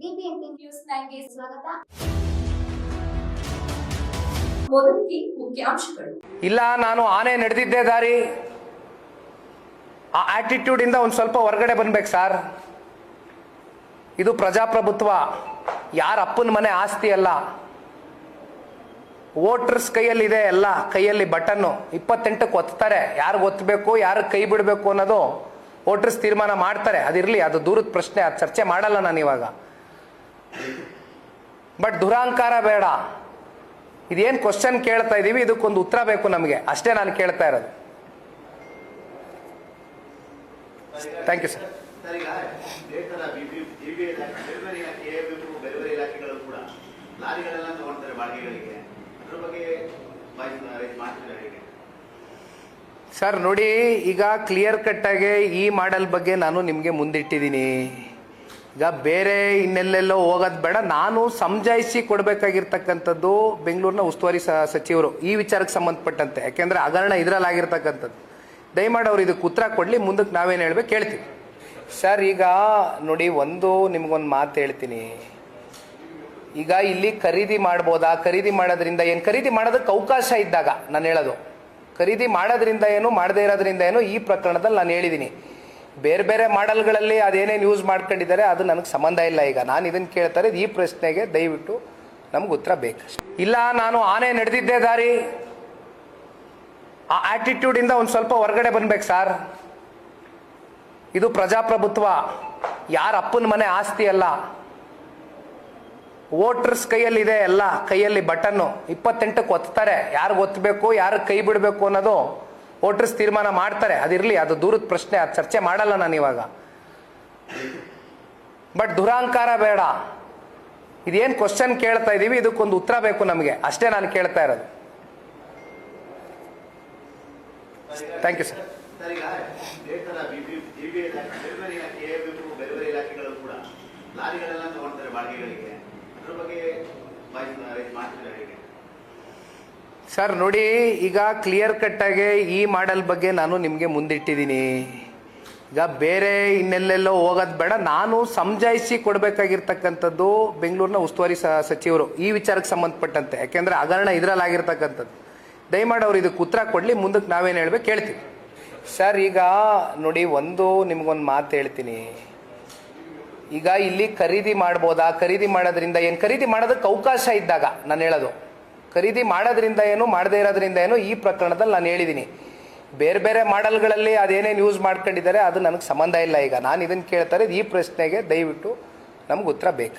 News ಸ್ವಾಗತ. ಮುಖ್ಯಾಂಶಗಳು. ಇಲ್ಲ, ನಾನು ಆನೆ ನಡೆದಿದ್ದೆ ದಾರಿ. ಆ ಆಟಿಟ್ಯೂಡ್ ಇಂದ ಒಂದು ಸ್ವಲ್ಪ ಹೊರಗಡೆ ಬನ್ಬೇಕು ಸರ್. ಇದು ಪ್ರಜಾಪ್ರಭುತ್ವ. ಯಾರ ಅಪ್ಪನ ಮನೆ ಆಸ್ತಿ ಅಲ್ಲ. ವೋಟರ್ಸ್ ಕೈಯಲ್ಲಿದೆ ಎಲ್ಲ, ಕೈಯಲ್ಲಿ ಬಟನ್ನು ಇಪ್ಪತ್ತೆಂಟಕ್ಕೆ ಒತ್ತಾರೆ. ಯಾರಿಗೆ ಒತ್ತಬೇಕು ಯಾರು ಕೈ ಬಿಡಬೇಕು ಅನ್ನೋದು ವೋಟರ್ಸ್ ತೀರ್ಮಾನ ಮಾಡ್ತಾರೆ. ಅದಿರಲಿ, ಅದು ದೂರದ ಪ್ರಶ್ನೆ, ಅದು ಚರ್ಚೆ ಮಾಡಲ್ಲ ನಾನು ಇವಾಗ. ಬಟ್ ದುರಾಂಕಾರ ಬೇಡ. ಇದೇನು ಕ್ವಶನ್ ಕೇಳ್ತಾ ಇದ್ದೀವಿ ಇದಕ್ಕೊಂದು ಉತ್ತರ ಬೇಕು ನಮಗೆ. ಅಷ್ಟೇ ನಾನು ಕೇಳ್ತಾ ಇರೋದು. ಥ್ಯಾಂಕ್ ಯು ಸರ್ ಸರ್ ನೋಡಿ ಈಗ ಕ್ಲಿಯರ್ ಕಟ್ಟಾಗಿ ಈ ಮಾಡೆಲ್ ಬಗ್ಗೆ ನಾನು ನಿಮಗೆ ಮುಂದಿಟ್ಟಿದ್ದೀನಿ. ಈಗ ಬೇರೆ ಇನ್ನೆಲ್ಲೆಲ್ಲೋ ಹೋಗೋದು ಬೇಡ. ನಾನು ಸಮಜಾಯಿಸಿ ಕೊಡಬೇಕಾಗಿರ್ತಕ್ಕಂಥದ್ದು ಬೆಂಗಳೂರಿನ ಉಸ್ತುವಾರಿ ಸಚಿವರು. ಈ ವಿಚಾರಕ್ಕೆ ಸಂಬಂಧಪಟ್ಟಂತೆ. ಯಾಕೆಂದ್ರೆ ಹಗರಣ ಇದರಲ್ಲಾಗಿರ್ತಕ್ಕಂಥದ್ದು. ದಯಮಾಡಿ ಅವ್ರು ಇದಕ್ಕೆ ಉತ್ತರ ಕೊಡಲಿ, ಮುಂದಕ್ಕೆ ನಾವೇನು ಹೇಳ್ಬೇಕು ಕೇಳ್ತೀವಿ ಸರ್, ಈಗ ನೋಡಿ, ಒಂದು ನಿಮಗೊಂದು ಮಾತು ಹೇಳ್ತೀನಿ. ಈಗ ಇಲ್ಲಿ ಖರೀದಿ ಮಾಡ್ಬೋದಾ? ಖರೀದಿ ಮಾಡೋದ್ರಿಂದ ಏನು? ಖರೀದಿ ಮಾಡೋದಕ್ಕೆ ಅವಕಾಶ ಇದ್ದಾಗ ನಾನು ಹೇಳೋದು. ಖರೀದಿ ಮಾಡೋದ್ರಿಂದ ಏನು, ಮಾಡದೇ ಇರೋದ್ರಿಂದ ಏನು ಈ ಪ್ರಕರಣದಲ್ಲಿ ನಾನು ಹೇಳಿದ್ದೀನಿ. ಬೇರೆ ಬೇರೆ ಮಾಡೆಲ್ಗಳಲ್ಲಿ ಅದೇನೇನು ಯೂಸ್ ಮಾಡ್ಕೊಂಡಿದ್ದಾರೆ, ಅದು ನನಗೆ ಸಂಬಂಧ ಇಲ್ಲ ಈಗ. ನಾನು ಇದನ್ನು ಕೇಳ್ತಾರೆ ಈ ಪ್ರಶ್ನೆಗೆ ದಯವಿಟ್ಟು ನಮ್ಗೆ ಉತ್ತರ ಬೇಕು ಇಲ್ಲ, ನಾನು ಆನೆ ನಡೆದಿದ್ದೆ ದಾರಿ. ಆ ಆ್ಯಟಿಟ್ಯೂಡಿಂದ ಇಂದ ಒಂದು ಸ್ವಲ್ಪ ಹೊರಗಡೆ ಬನ್ಬೇಕು ಸರ್. ಇದು ಪ್ರಜಾಪ್ರಭುತ್ವ. ಯಾರ ಅಪ್ಪನ ಮನೆ ಆಸ್ತಿ ಅಲ್ಲ. ವೋಟರ್ಸ್ ಕೈಯಲ್ಲಿದೆ ಎಲ್ಲ, ಕೈಯಲ್ಲಿ ಬಟನ್ನು ಇಪ್ಪತ್ತೆಂಟಕ್ಕೆ ಒತ್ತಾರೆ. ಯಾರಿಗೆ ಒತ್ತಬೇಕು ಯಾರು ಕೈ ಬಿಡಬೇಕು ಅನ್ನೋದು ವೋಟರ್ಸ್ ತೀರ್ಮಾನ ಮಾಡ್ತಾರೆ, ಅದಿರಲಿ, ಅದು ದೂರದ ಪ್ರಶ್ನೆ, ಅದು ಚರ್ಚೆ ಮಾಡಲ್ಲ ನಾನು ಇವಾಗ. ಬಟ್ ದುರಾಂಕಾರ ಬೇಡ. ಇದೇನು ಕ್ವಶನ್ ಕೇಳ್ತಾ ಇದ್ದೀವಿ ಇದಕ್ಕೊಂದು ಉತ್ತರ ಬೇಕು ನಮಗೆ. ಅಷ್ಟೇ ನಾನು ಕೇಳ್ತಾ ಇರೋದು. ಥ್ಯಾಂಕ್ ಯು ಸರ್ ಲಾರಿಗಳೆಲ್ಲ ತಗೊಳ್ತಾರೆ ಬಾಡಿಗೆಗಳಿಗೆ. ಅದ್ರ ಬಗ್ಗೆ ಸರ್, ನೋಡಿ, ಈಗ ಕ್ಲಿಯರ್ ಕಟ್ಟಾಗಿ ಈ ಮಾಡೆಲ್ ಬಗ್ಗೆ ನಾನು ನಿಮಗೆ ಮುಂದಿಟ್ಟಿದ್ದೀನಿ ಈಗ ಬೇರೆ ಇನ್ನೆಲ್ಲೆಲ್ಲೋ ಹೋಗೋದು ಬೇಡ. ನಾನು ಸಮಜಾಯಿಸಿ ಕೊಡಬೇಕಾಗಿರ್ತಕ್ಕಂಥದ್ದು ಬೆಂಗಳೂರಿನ ಉಸ್ತುವಾರಿ ಸಚಿವರು ಈ ವಿಚಾರಕ್ಕೆ ಸಂಬಂಧಪಟ್ಟಂತೆ. ಯಾಕೆಂದ್ರೆ ಹಗರಣ ಇದರಲ್ಲಾಗಿರ್ತಕ್ಕಂಥದ್ದು. ದಯಮಾಡಿ ಅವ್ರು ಇದಕ್ಕೆ ಉತ್ತರ ಕೊಡಲಿ, ಮುಂದಕ್ಕೆ ನಾವೇನು ಹೇಳ್ಬೇಕು ಕೇಳ್ತೀವಿ. ಸರ್, ಈಗ ನೋಡಿ, ಒಂದು ನಿಮ್ಗೊಂದು ಮಾತು ಹೇಳ್ತೀನಿ. ಈಗ ಇಲ್ಲಿ ಖರೀದಿ ಮಾಡ್ಬೋದಾ? ಖರೀದಿ ಮಾಡೋದ್ರಿಂದ ಏನು? ಖರೀದಿ ಮಾಡೋದಕ್ಕೆ ಅವಕಾಶ ಇದ್ದಾಗ ನಾನು ಹೇಳೋದು. ಖರೀದಿ ಮಾಡೋದ್ರಿಂದ ಏನು, ಮಾಡದೇ ಇರೋದ್ರಿಂದ ಏನು, ಈ ಪ್ರಕರಣದಲ್ಲಿ ನಾನು ಹೇಳಿದ್ದೀನಿ ಬೇರೆ ಬೇರೆ ಮಾಡೆಲ್ಗಳಲ್ಲಿ ಅದೇನೇನು ಯೂಸ್ ಮಾಡ್ಕೊಂಡಿದ್ದಾರೆ, ಅದು ನನಗೆ ಸಂಬಂಧ ಇಲ್ಲ ಈಗ. ನಾನು ಇದನ್ನು ಕೇಳ್ತಾರೆ ಈ ಪ್ರಶ್ನೆಗೆ ದಯವಿಟ್ಟು ನಮ್ಗೆ ಉತ್ತರ ಬೇಕು